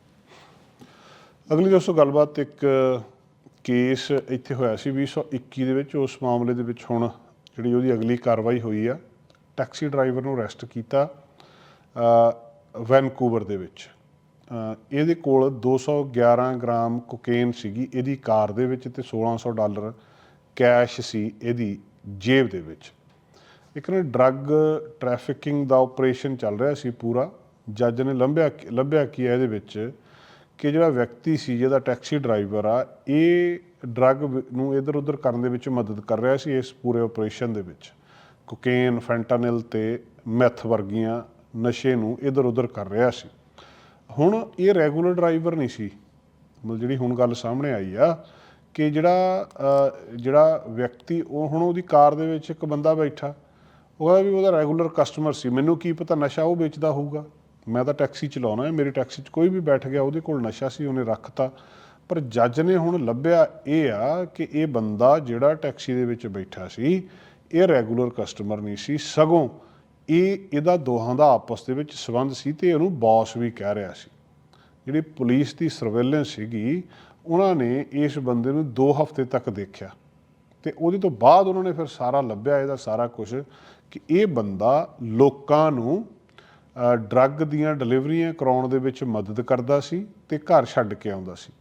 ਅਗਲੀ ਦੋਸਤੋ, ਗੱਲਬਾਤ ਇੱਕ ਕੇਸ ਇੱਥੇ ਹੋਇਆ ਸੀ 2021 ਦੇ ਵਿੱਚ। ਉਸ ਮਾਮਲੇ ਦੇ ਵਿੱਚ ਹੁਣ ਜਿਹੜੀ ਉਹਦੀ ਅਗਲੀ ਕਾਰਵਾਈ ਹੋਈ ਆ। ਟੈਕਸੀ ਡਰਾਈਵਰ ਨੂੰ ਅਰੈਸਟ ਕੀਤਾ ਵੈਨਕੂਵਰ ਦੇ ਵਿੱਚ। ਇਹਦੇ ਕੋਲ 211 ਗ੍ਰਾਮ ਕੋਕੇਨ ਸੀਗੀ ਇਹਦੀ ਕਾਰ ਦੇ ਵਿੱਚ ਤੇ 1600 ਡਾਲਰ ਕੈਸ਼ ਸੀ ਇਹਦੀ ਜੇਬ ਦੇ ਵਿੱਚ। ਇੱਕ ਨਾ ਡਰੱਗ ਟ੍ਰੈਫਿਕਿੰਗ ਦਾ ਆਪਰੇਸ਼ਨ ਚੱਲ ਰਿਹਾ ਸੀ ਪੂਰਾ। ਜੱਜ ਨੇ ਲੰਬਿਆ ਲੱਭਿਆ ਕੀ ਹੈ ਇਹਦੇ ਵਿੱਚ ਕਿ ਜਿਹੜਾ ਵਿਅਕਤੀ ਸੀ ਜਿਹਦਾ ਟੈਕਸੀ ਡਰਾਈਵਰ ਆ, ਇਹ ਡਰੱਗ ਨੂੰ ਇਧਰ ਉਧਰ ਕਰਨ ਦੇ ਵਿੱਚ ਮਦਦ ਕਰ ਰਿਹਾ ਸੀ ਇਸ ਪੂਰੇ ਆਪਰੇਸ਼ਨ ਦੇ ਵਿੱਚ। ਕੋਕੇਨ, ਫੈਂਟਾਨਿਲ ਤੇ ਮੈਥ ਵਰਗੀਆਂ ਨਸ਼ੇ ਨੂੰ ਇਧਰ ਉਧਰ ਕਰ ਰਿਹਾ ਸੀ। ਹੁਣ ਇਹ ਰੈਗੂਲਰ ਡਰਾਈਵਰ ਨਹੀਂ ਸੀ। ਮਤਲਬ ਜਿਹੜੀ ਹੁਣ ਗੱਲ ਸਾਹਮਣੇ ਆਈ ਆ ਕਿ ਜਿਹੜਾ ਜਿਹੜਾ ਵਿਅਕਤੀ, ਉਹ ਹੁਣ ਉਹਦੀ ਕਾਰ ਦੇ ਵਿੱਚ ਇੱਕ ਬੰਦਾ ਬੈਠਾ ਉਹਦਾ ਵੀ ਉਹਦਾ ਰੈਗੂਲਰ ਕਸਟਮਰ ਸੀ। ਮੈਨੂੰ ਕੀ ਪਤਾ ਨਸ਼ਾ ਉਹ ਵੇਚਦਾ ਹੋਊਗਾ। ਮੈਂ ਤਾਂ ਟੈਕਸੀ ਚਲਾਉਣਾ ਹੈ। ਮੇਰੀ ਟੈਕਸੀ 'ਚ ਕੋਈ ਵੀ ਬੈਠ ਗਿਆ, ਉਹਦੇ ਕੋਲ ਨਸ਼ਾ ਸੀ, ਉਹਨੇ ਰੱਖਤਾ। ਪਰ ਜੱਜ ਨੇ ਹੁਣ ਲੱਭਿਆ ਇਹ ਆ ਕਿ ਇਹ ਬੰਦਾ ਜਿਹੜਾ ਟੈਕਸੀ ਦੇ ਵਿੱਚ ਬੈਠਾ ਸੀ, ਇਹ ਰੈਗੂਲਰ ਕਸਟਮਰ ਨਹੀਂ ਸੀ। ਸਗੋਂ ਇਹ ਇਹਦਾ ਦੋਹਾਂ ਦਾ ਆਪਸ ਦੇ ਵਿੱਚ ਸਬੰਧ ਸੀ ਤੇ ਇਹਨੂੰ ਬੌਸ ਵੀ ਕਹਿ ਰਿਹਾ ਸੀ। ਜਿਹੜੀ ਪੁਲਿਸ ਦੀ ਸਰਵੇਲੈਂਸ ਸੀਗੀ, ਉਹਨਾਂ ਨੇ ਇਸ ਬੰਦੇ ਨੂੰ 2 ਹਫ਼ਤੇ ਤੱਕ ਦੇਖਿਆ ਤੇ ਉਹਦੇ ਤੋਂ ਬਾਅਦ ਉਹਨਾਂ ਨੇ ਫਿਰ ਸਾਰਾ ਲੱਭਿਆ ਇਹਦਾ ਸਾਰਾ ਕੁਝ ਕਿ ਇਹ ਬੰਦਾ ਲੋਕਾਂ ਨੂੰ ਡਰੱਗ ਦੀਆਂ ਡਿਲੀਵਰੀਆਂ ਕਰਾਉਣ ਦੇ ਵਿੱਚ ਮਦਦ ਕਰਦਾ ਸੀ ਤੇ ਘਰ ਛੱਡ ਕੇ ਆਉਂਦਾ ਸੀ।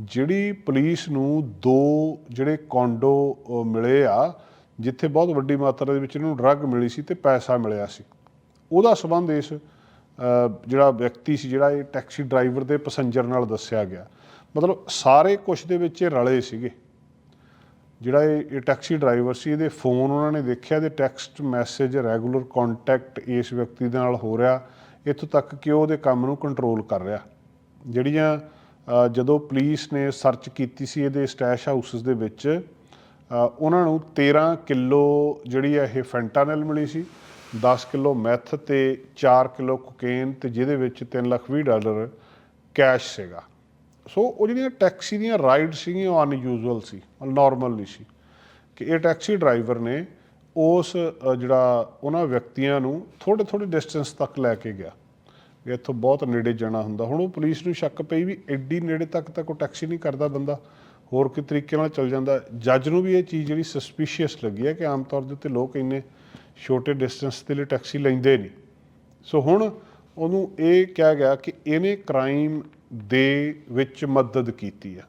ਜਿਹੜੀ ਪੁਲਿਸ ਨੂੰ ਦੋ ਜਿਹੜੇ ਕੌਂਡੋ ਮਿਲੇ ਆ ਜਿੱਥੇ ਬਹੁਤ ਵੱਡੀ ਮਾਤਰਾ ਦੇ ਵਿੱਚ ਇਹਨੂੰ ਡਰੱਗ ਮਿਲੀ ਸੀ ਤੇ ਪੈਸਾ ਮਿਲਿਆ ਸੀ। ਉਹਦਾ ਸਬੰਧ ਇਸ ਜਿਹੜਾ ਵਿਅਕਤੀ ਸੀ, ਜਿਹੜਾ ਇਹ ਟੈਕਸੀ ਡਰਾਈਵਰ ਦੇ ਪੈਸੇਂਜਰ ਨਾਲ ਦੱਸਿਆ ਗਿਆ। ਮਤਲਬ ਸਾਰੇ ਕੁਝ ਦੇ ਵਿੱਚ ਇਹ ਰਲੇ ਸੀਗੇ। ਜਿਹੜਾ ਇਹ ਇਹ ਟੈਕਸੀ ਡਰਾਈਵਰ ਸੀ, ਇਹਦੇ ਫੋਨ ਉਹਨਾਂ ਨੇ ਦੇਖਿਆ ਤੇ ਟੈਕਸਟ ਮੈਸੇਜ ਰੈਗੂਲਰ ਕੰਟੈਕਟ ਇਸ ਵਿਅਕਤੀ ਦੇ ਨਾਲ ਹੋ ਰਿਹਾ। ਇੱਥੋਂ ਤੱਕ ਕਿ ਉਹ ਉਹਦੇ ਕੰਮ ਨੂੰ ਕੰਟਰੋਲ ਕਰ ਰਿਹਾ। ਜਿਹੜੀਆਂ ਜਦੋਂ ਪੁਲਿਸ ਨੇ ਸਰਚ ਕੀਤੀ ਸੀ ਇਹਦੇ ਸਟੈਸ਼ ਹਾਊਸਸ ਦੇ ਵਿੱਚ ਉਹਨਾਂ ਨੂੰ 13 ਕਿਲੋ ਜਿਹੜੀ ਹੈ ਇਹ ਫੈਂਟਾਨਲ ਮਿਲੀ ਸੀ 10 ਕਿਲੋ ਮੈਥ ਤੇ 4 ਕਿਲੋ ਕੋਕੇਨ ਤੇ ਜਿਹਦੇ ਵਿੱਚ 3 ਲੱਖ 20 ਡਾਲਰ ਕੈਸ਼ ਸੀਗਾ। ਸੋ ਉਹ ਜਿਹੜੀਆਂ ਟੈਕਸੀ ਦੀਆਂ ਰਾਈਡ ਸੀਗੀਆਂ, ਉਹ ਅਨਯੂਜ਼ੂਅਲ ਸੀ ਨਾਰਮਲ ਨਹੀਂ ਸੀ। ਕਿ ਇਹ ਟੈਕਸੀ ਡਰਾਈਵਰ ਨੇ ਉਸ ਜਿਹੜਾ ਉਹਨਾਂ ਵਿਅਕਤੀਆਂ ਨੂੰ ਥੋੜੇ ਥੋੜੇ ਡਿਸਟੈਂਸ ਤੱਕ ਲੈ ਕੇ ਗਿਆ। ਵੀ ਇੱਥੋਂ ਬਹੁਤ ਨੇੜੇ ਜਾਣਾ ਹੁੰਦਾ। ਹੁਣ ਉਹ ਪੁਲਿਸ ਨੂੰ ਸ਼ੱਕ ਪਈ ਵੀ ਐਡੀ ਨੇੜੇ ਤੱਕ ਤਾਂ ਕੋਈ ਟੈਕਸੀ ਨਹੀਂ ਕਰਦਾ ਬੰਦਾ। ਹੋਰ ਕਿ ਤਰੀਕੇ ਨਾਲ ਚੱਲ ਜਾਂਦਾ। ਜੱਜ ਨੂੰ ਵੀ ਇਹ ਚੀਜ਼ ਜਿਹੜੀ ਸਸਪੀਸ਼ੀਅਸ ਲੱਗੀ ਹੈ ਕਿ ਆਮ ਤੌਰ ਦੇ ਉੱਤੇ ਲੋਕ ਇੰਨੇ ਛੋਟੇ ਡਿਸਟੈਂਸ ਦੇ ਲਈ ਟੈਕਸੀ ਲੈਂਦੇ ਨਹੀਂ। ਸੋ ਹੁਣ ਉਹਨੂੰ ਇਹ ਕਿਹਾ ਗਿਆ ਕਿ ਇਹਨੇ ਕ੍ਰਾਈਮ ਦੇ ਵਿੱਚ ਮਦਦ ਕੀਤੀ ਆ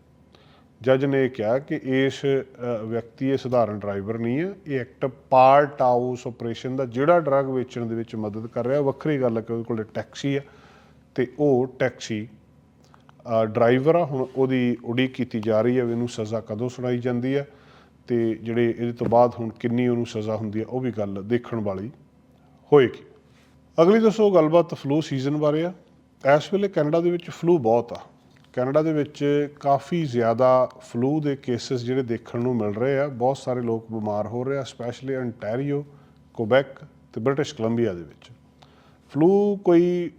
ਜੱਜ ਨੇ ਇਹ ਕਿਹਾ ਕਿ ਇਸ ਵਿਅਕਤੀ, ਇਹ ਸਧਾਰਨ ਡਰਾਈਵਰ ਨਹੀਂ ਹੈ। ਇਹ ਐਕਟ ਪਾਰਟ ਆਊਸ ਉਸ ਆਪਰੇਸ਼ਨ ਦਾ ਜਿਹੜਾ ਡਰੱਗ ਵੇਚਣ ਦੇ ਵਿੱਚ ਮਦਦ ਕਰ ਰਿਹਾ। ਵੱਖਰੀ ਗੱਲ ਹੈ ਕਿ ਉਹਦੇ ਕੋਲ ਟੈਕਸੀ ਆ ਤੇ ਉਹ ਟੈਕਸੀ ਡਰਾਈਵਰ ਆ, ਹੁਣ ਉਹਦੀ ਉਡੀਕ ਕੀਤੀ ਜਾ ਰਹੀ ਹੈ ਵੀ ਇਹਨੂੰ ਸਜ਼ਾ ਕਦੋਂ ਸੁਣਾਈ ਜਾਂਦੀ ਹੈ ਤੇ ਜਿਹੜੇ ਇਹਦੇ ਤੋਂ ਬਾਅਦ ਹੁਣ ਕਿੰਨੀ ਉਹਨੂੰ ਸਜ਼ਾ ਹੁੰਦੀ ਹੈ, ਉਹ ਵੀ ਗੱਲ ਦੇਖਣ ਵਾਲੀ ਹੋਏਗੀ। ਅਗਲੀ ਦੱਸੋ ਗੱਲਬਾਤ ਫਲੂ ਸੀਜ਼ਨ ਬਾਰੇ ਆ। ਇਸ ਵੇਲੇ ਕੈਨੇਡਾ ਦੇ ਵਿੱਚ ਫਲੂ ਬਹੁਤ ਆ। ਕੈਨੇਡਾ ਦੇ ਵਿੱਚ ਕਾਫੀ ਜ਼ਿਆਦਾ ਫਲੂ ਦੇ ਕੇसेस ਜਿਹੜੇ ਦੇਖਣ ਨੂੰ ਮਿਲ ਰਹੇ ਆ। ਬਹੁਤ ਸਾਰੇ ਲੋਕ ਬਿਮਾਰ ਹੋ ਰਹੇ ਆ ਸਪੈਸ਼ਲੀ ਅੰਟੈਰੀਓ ਕੁਬੈਕ ਤੇ ਬ੍ਰਿਟਿਸ਼ ਕੋਲੰਬੀਆ ਦੇ ਵਿੱਚ। ਫਲੂ ਕੋਈ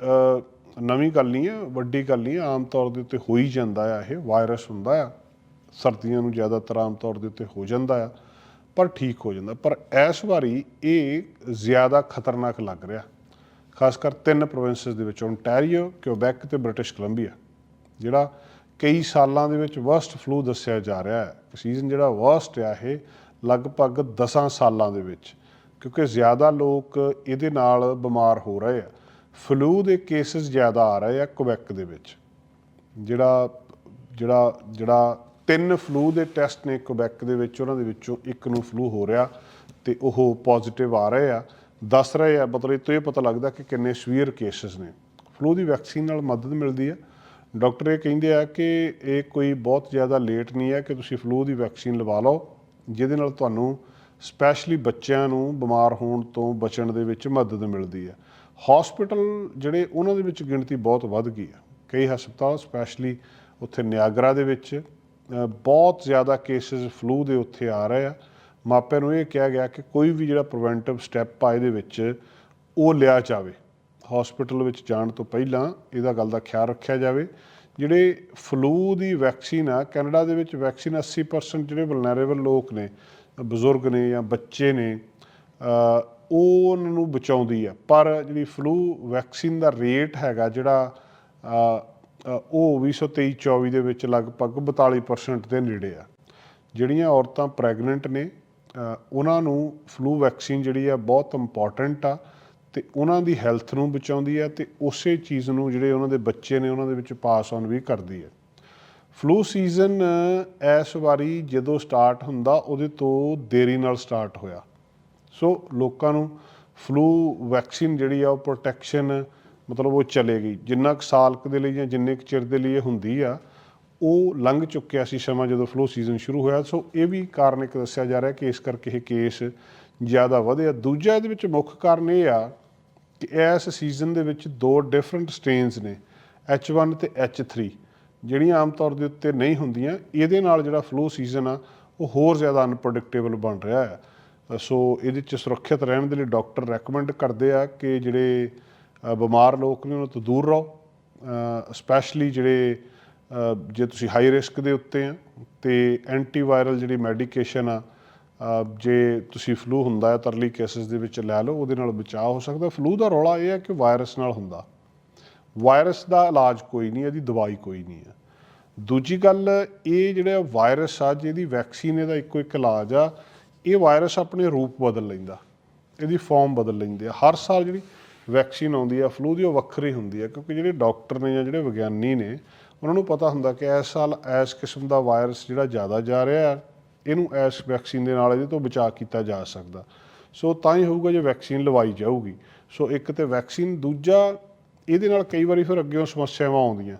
ਨਵੀਂ ਗੱਲ ਨਹੀਂ ਹੈ, ਵੱਡੀ ਗੱਲ ਨਹੀਂ ਹੈ, ਆਮ ਤੌਰ ਦੇ ਉੱਤੇ ਹੋ ਹੀ ਜਾਂਦਾ ਆ ਇਹ, ਵਾਇਰਸ ਹੁੰਦਾ ਆ, ਸਰਦੀਆਂ ਨੂੰ ਜ਼ਿਆਦਾਤਰ ਆਮ ਤੌਰ ਦੇ ਉੱਤੇ ਹੋ ਜਾਂਦਾ ਆ, ਪਰ ਠੀਕ ਹੋ ਜਾਂਦਾ। ਪਰ ਇਸ ਵਾਰੀ ਇਹ ਜ਼ਿਆਦਾ ਖਤਰਨਾਕ ਲੱਗ ਰਿਹਾ, ਖਾਸ ਕਰ ਤਿੰਨ ਪ੍ਰੋਵਿੰਸਸ ਦੇ ਵਿੱਚ ਓਨਟਾਰੀਓ ਕਿਊਬੈਕ ਤੇ ਬ੍ਰਿਟਿਸ਼ ਕੋਲੰਬੀਆ ਜਿਹੜਾ ਕਈ ਸਾਲਾਂ ਦੇ ਵਿੱਚ ਵਰਸਟ ਫਲੂ ਦੱਸਿਆ ਜਾ ਰਿਹਾ ਹੈ। ਸੀਜ਼ਨ ਜਿਹੜਾ ਵਰਸਟ ਆ ਇਹ, ਲਗਭਗ 10 ਸਾਲਾਂ ਦੇ ਵਿੱਚ, ਕਿਉਂਕਿ ਜ਼ਿਆਦਾ ਲੋਕ ਇਹਦੇ ਨਾਲ ਬਿਮਾਰ ਹੋ ਰਹੇ ਆ। ਫਲੂ ਦੇ ਕੇਸਿਸ ਜ਼ਿਆਦਾ ਆ ਰਹੇ ਆ ਕੁਬੈਕ ਦੇ ਵਿੱਚ। ਜਿਹੜਾ ਜਿਹੜਾ ਜਿਹੜਾ ਤਿੰਨ ਫਲੂ ਦੇ ਟੈਸਟ ਨੇ ਕੁਬੈਕ ਦੇ ਵਿੱਚ, ਉਹਨਾਂ ਦੇ ਵਿੱਚੋਂ ਇੱਕ ਨੂੰ ਫਲੂ ਹੋ ਰਿਹਾ ਤੇ ਉਹ ਪੋਜ਼ਿਟਿਵ ਆ ਰਹੇ ਆ, ਦੱਸ ਰਹੇ ਆ, ਮਤਲਬ ਇਹ ਤੋਂ ਇਹ ਪਤਾ ਲੱਗਦਾ ਕਿ ਕਿੰਨੇ ਸਵੀਅਰ ਕੇਸਿਸ ਨੇ। ਫਲੂ ਦੀ ਵੈਕਸੀਨ ਨਾਲ ਮਦਦ ਮਿਲਦੀ ਆ। ਡਾਕਟਰ ਇਹ ਕਹਿੰਦੇ ਆ ਕਿ ਇਹ ਕੋਈ ਬਹੁਤ ਜ਼ਿਆਦਾ ਲੇਟ ਨਹੀਂ ਹੈ ਕਿ ਤੁਸੀਂ ਫਲੂ ਦੀ ਵੈਕਸੀਨ ਲਵਾ ਲਓ, ਜਿਹਦੇ ਨਾਲ ਤੁਹਾਨੂੰ ਸਪੈਸ਼ਲੀ ਬੱਚਿਆਂ ਨੂੰ ਬਿਮਾਰ ਹੋਣ ਤੋਂ ਬਚਣ ਦੇ ਵਿੱਚ ਮਦਦ ਮਿਲਦੀ ਹੈ ਹਸਪੀਟਲ ਜਿਹੜੇ ਉਹਨਾਂ ਦੇ ਵਿੱਚ ਗਿਣਤੀ ਬਹੁਤ ਵੱਧ ਗਈ ਹੈ। ਕਈ ਹਸਪਤਾਲ, ਸਪੈਸ਼ਲੀ ਉੱਥੇ ਨਿਆਗਰਾ ਦੇ ਵਿੱਚ ਬਹੁਤ ਜ਼ਿਆਦਾ ਕੇਸਿਸ ਫਲੂ ਦੇ ਉੱਥੇ ਆ ਰਹੇ ਆ। ਮਾਪਿਆਂ ਨੂੰ ਇਹ ਕਿਹਾ ਗਿਆ ਕਿ ਕੋਈ ਵੀ ਜਿਹੜਾ ਪ੍ਰੀਵੈਂਟਿਵ ਸਟੈਪ ਆ ਇਹਦੇ ਵਿੱਚ ਉਹ ਲਿਆ ਜਾਵੇ। ਹਸਪੀਟਲ ਵਿੱਚ ਜਾਣ ਤੋਂ ਪਹਿਲਾਂ ਇਹਦਾ ਗੱਲ ਦਾ ਖਿਆਲ ਰੱਖਿਆ ਜਾਵੇ। ਜਿਹੜੇ ਫਲੂ ਦੀ ਵੈਕਸੀਨ ਆ, ਕੈਨੇਡਾ ਦੇ ਵਿੱਚ ਵੈਕਸੀਨ 80% ਜਿਹੜੇ ਵਲਨਰੇਬਲ ਲੋਕ ਨੇ, ਬਜ਼ੁਰਗ ਨੇ ਜਾਂ ਬੱਚੇ ਨੇ ਉਹ ਉਹਨਾਂ ਨੂੰ ਬਚਾਉਂਦੀ ਆ। ਪਰ ਜਿਹੜੀ ਫਲੂ ਵੈਕਸੀਨ ਦਾ ਰੇਟ ਹੈਗਾ ਜਿਹੜਾ ਅ, ਅ, ਉਹ 2023 24 ਦੇ ਵਿੱਚ ਲਗਭਗ 42% ਦੇ ਨੇੜੇ ਆ। ਜਿਹੜੀਆਂ ਔਰਤਾਂ ਪ੍ਰੈਗਨੈਂਟ ਨੇ ਉਹਨਾਂ ਨੂੰ ਫਲੂ ਵੈਕਸੀਨ ਜਿਹੜੀ ਆ ਬਹੁਤ ਇੰਪੋਰਟੈਂਟ ਆ ਤੇ ਉਹਨਾਂ ਦੀ ਹੈਲਥ ਨੂੰ ਬਚਾਉਂਦੀ ਆ ਤੇ ਉਸੇ ਚੀਜ਼ ਨੂੰ ਜਿਹੜੇ ਉਹਨਾਂ ਦੇ ਬੱਚੇ ਨੇ ਉਹਨਾਂ ਦੇ ਵਿੱਚ ਪਾਸ ਆਨ ਵੀ ਕਰਦੀ ਹੈ ਫਲੂ ਸੀਜ਼ਨ ਇਸ ਵਾਰੀ ਜਦੋਂ ਸਟਾਰਟ ਹੁੰਦਾ ਉਹਦੇ ਤੋਂ ਦੇਰੀ ਨਾਲ ਸਟਾਰਟ ਹੋਇਆ। ਸੋ ਲੋਕਾਂ ਨੂੰ ਫਲੂ ਵੈਕਸੀਨ ਜਿਹੜੀ ਆ ਉਹ ਪ੍ਰੋਟੈਕਸ਼ਨ ਮਤਲਬ ਉਹ ਚਲੇਗੀ। ਜਿੰਨਾ ਕੁ ਸਾਲ ਕੁ ਦੇ ਲਈ ਜਾਂ ਜਿੰਨੇ ਕੁ ਚਿਰ ਦੇ ਲਈ ਇਹ ਹੁੰਦੀ ਆ, ਉਹ ਲੰਘ ਚੁੱਕਿਆ ਸੀ ਸਮਾਂ ਜਦੋਂ ਫਲੂ ਸੀਜ਼ਨ ਸ਼ੁਰੂ ਹੋਇਆ। ਸੋ ਇਹ ਵੀ ਕਾਰਨ ਇੱਕ ਦੱਸਿਆ ਜਾ ਰਿਹਾ ਕਿ ਇਸ ਕਰਕੇ ਇਹ ਕੇਸ ਜ਼ਿਆਦਾ ਵਧਿਆ ਦੂਜਾ ਇਹਦੇ ਵਿੱਚ ਮੁੱਖ ਕਾਰਨ ਇਹ ਆ ਕਿ ਇਸ ਸੀਜ਼ਨ ਦੇ ਵਿੱਚ ਦੋ ਡਿਫਰੈਂਟ ਸਟ੍ਰੇਨਸ ਨੇ H1 ਤੇ H3 ਜਿਹੜੀਆਂ ਆਮ ਤੌਰ ਦੇ ਉੱਤੇ ਨਹੀਂ ਹੁੰਦੀਆਂ, ਇਹਦੇ ਨਾਲ ਜਿਹੜਾ ਫਲੂ ਸੀਜ਼ਨ ਆ, ਉਹ ਹੋਰ ਜ਼ਿਆਦਾ ਅਨਪ੍ਰੈਡਿਕਟੇਬਲ ਬਣ ਰਿਹਾ ਹੈ। ਸੋ ਇਹਦੇ ਚ ਸੁਰੱਖਿਅਤ ਰਹਿਣ ਦੇ ਲਈ ਡਾਕਟਰ ਰეკਮੈਂਡ ਕਰਦੇ ਆ ਕਿ ਜਿਹੜੇ ਬਿਮਾਰ ਲੋਕ ਨੇ ਉਹਨਾਂ ਤੋਂ ਦੂਰ ਰਹੋ ਸਪੈਸ਼ਲੀ ਜਿਹੜੇ ਜੇ ਤੁਸੀਂ ਹਾਈ ਰਿਸਕ ਦੇ ਉੱਤੇ ਆ, ਤੇ ਐਂਟੀਵਾਇਰਲ ਜਿਹੜੀ ਮੈਡੀਕੇਸ਼ਨ ਆ ਜੇ ਤੁਸੀਂ ਫਲੂ ਹੁੰਦਾ ਹੈ, ਤਰਲੀ ਕੇਸਿਸ ਦੇ ਵਿੱਚ ਲੈ ਲਓ, ਉਹਦੇ ਨਾਲ ਬਚਾਅ ਹੋ ਸਕਦਾ। ਫਲੂ ਦਾ ਰੌਲਾ ਇਹ ਹੈ ਕਿ ਵਾਇਰਸ ਨਾਲ ਹੁੰਦਾ। ਵਾਇਰਸ ਦਾ ਇਲਾਜ ਕੋਈ ਨਹੀਂ, ਇਹਦੀ ਦਵਾਈ ਕੋਈ ਨਹੀਂ ਹੈ ਦੂਜੀ ਗੱਲ, ਇਹ ਜਿਹੜਾ ਵਾਇਰਸ ਆ, ਜਿਹਦੀ ਵੈਕਸੀਨ ਇਹਦਾ ਇੱਕੋ ਇੱਕ ਇਲਾਜ ਆ ਇਹ ਵਾਇਰਸ ਆਪਣੇ ਰੂਪ ਬਦਲ ਲੈਂਦਾ, ਇਹਦੀ ਫਾਰਮ ਬਦਲ ਲੈਂਦੇ ਆ। ਹਰ ਸਾਲ ਜਿਹੜੀ ਵੈਕਸੀਨ ਆਉਂਦੀ ਆ ਫਲੂ ਦੀ ਉਹ ਵੱਖਰੀ ਹੁੰਦੀ ਆ, ਕਿਉਂਕਿ ਜਿਹੜੇ ਡਾਕਟਰ ਨੇ ਜਾਂ ਜਿਹੜੇ ਵਿਗਿਆਨੀ ਨੇ, ਉਹਨਾਂ ਨੂੰ ਪਤਾ ਹੁੰਦਾ ਕਿ ਇਸ ਸਾਲ ਇਸ ਕਿਸਮ ਦਾ ਵਾਇਰਸ ਜਿਹੜਾ ਜ਼ਿਆਦਾ ਜਾ ਰਿਹਾ ਹੈ ਇਹਨੂੰ ਇਸ ਵੈਕਸੀਨ ਦੇ ਨਾਲ ਇਹਦੇ ਤੋਂ ਬਚਾਅ ਕੀਤਾ ਜਾ ਸਕਦਾ। ਸੋ ਤਾਂ ਹੀ ਹੋਊਗਾ ਜੇ ਵੈਕਸੀਨ ਲਵਾਈ ਜਾਊਗੀ। ਸੋ ਇੱਕ ਤੇ ਵੈਕਸੀਨ ਦੂਜਾ ਇਹਦੇ ਨਾਲ ਕਈ ਵਾਰੀ ਫਿਰ ਅੱਗੇੋਂ ਸਮੱਸਿਆਵਾਂ ਆਉਂਦੀਆਂ।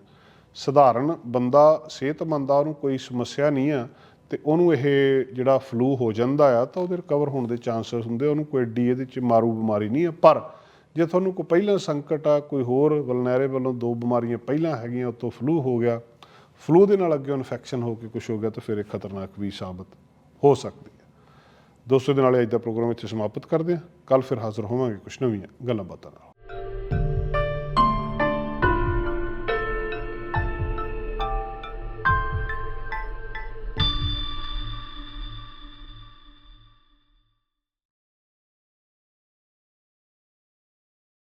ਸਧਾਰਨ ਬੰਦਾ, ਸਿਹਤਮੰਦ ਆ, ਉਹਨੂੰ ਕੋਈ ਸਮੱਸਿਆ ਨਹੀਂ ਆ। ਤੇ ਉਹਨੂੰ ਇਹ ਜਿਹੜਾ ਫਲੂ ਹੋ ਜਾਂਦਾ ਆ, ਤਾਂ ਉਹਦੇ ਰਿਕਵਰ ਹੋਣ ਦੇ ਚਾਂਸਸ ਹੁੰਦੇ ਉਹਨੂੰ ਕੋਈ ਏਡੀ ਇਹਦੇ ਚ ਮਾਰੂ ਬਿਮਾਰੀ ਨਹੀਂ ਆ। ਪਰ ਜੇ ਤੁਹਾਨੂੰ ਕੋਈ ਪਹਿਲਾਂ ਸੰਕਟ ਆ, ਕੋਈ ਹੋਰ ਵਲਨੈਰੇ ਵੱਲੋਂ ਦੋ ਬਿਮਾਰੀਆਂ ਪਹਿਲਾਂ ਹੈਗੀਆਂ ਉਤੋਂ ਫਲੂ ਹੋ ਗਿਆ ਫਲੂ ਦੇ ਨਾਲ ਅੱਗੇ ਇਨਫੈਕਸ਼ਨ ਹੋ ਕੇ ਕੁਝ ਹੋ ਗਿਆ, ਤਾਂ ਫਿਰ ਇਹ ਖਤਰਨਾਕ ਵੀ ਸਾਬਤ ਹੋ ਸਕਦੀ ਹੈ ਦੋਸਤੋ ਦੇ ਨਾਲ ਅੱਜ ਦਾ ਪ੍ਰੋਗਰਾਮ ਇੱਥੇ ਸਮਾਪਤ ਕਰਦੇ ਹਾਂ ਕੱਲ ਫਿਰ ਹਾਜ਼ਰ ਹੋਵਾਂਗੇ ਕੁਝ ਨਵੀਆਂ ਗੱਲਾਂ ਬਾਤਾਂ ਨਾਲ।